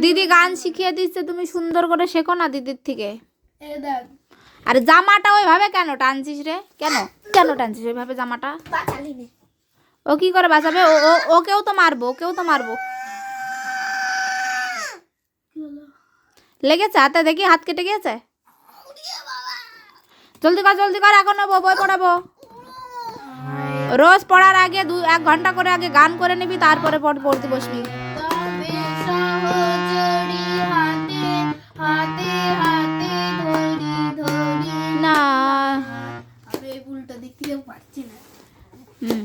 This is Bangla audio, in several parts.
দিদি গান শিখিয়ে দিচ্ছে তুমি সুন্দর করে শেখো না দিদির থেকে। আর জামাটা ওইভাবে কেন টানছিস রে? কেন? কেন টানছিস ওইভাবে জামাটা? ও কি করে বাঁচাবে? ও ওকেও তো মারবো ওকেও তো মারবো। লেগেছে হাতে দেখি হাত কেটে গিয়েছে? জলদি কর জলদি কর এখন নেব বই পড়াবো। রোজ পড়ার আগে দু এক ঘণ্টা করে আগে গান করে নিবি তারপরে পড়- পড়তে বসবি। হাতে হাতে ধরি ধরি। না। আমি উল্টো দিক থেকে পারছি না। হুম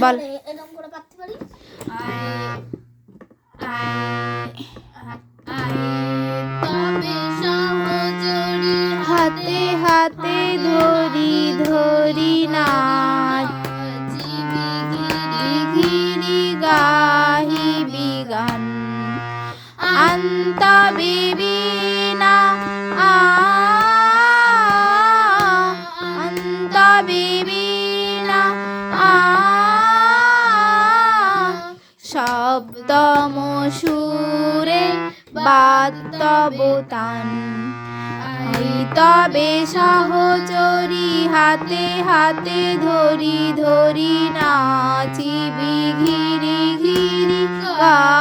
বল। এরকম করে পারতে পারি হাতে হাতে ধরি ধরি নাচ আন্ত বিবিনা, আ অন্ত বিবিনা, আ শব্দম সুরে বাদ্যবতান তবে সহচরি হাতে হাতে ধরি ধরি নাচিবি ঘিরি ঘিরি গাহিবি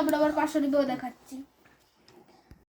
তারপর আবার পাঁচশো দিবেও দেখাচ্ছি।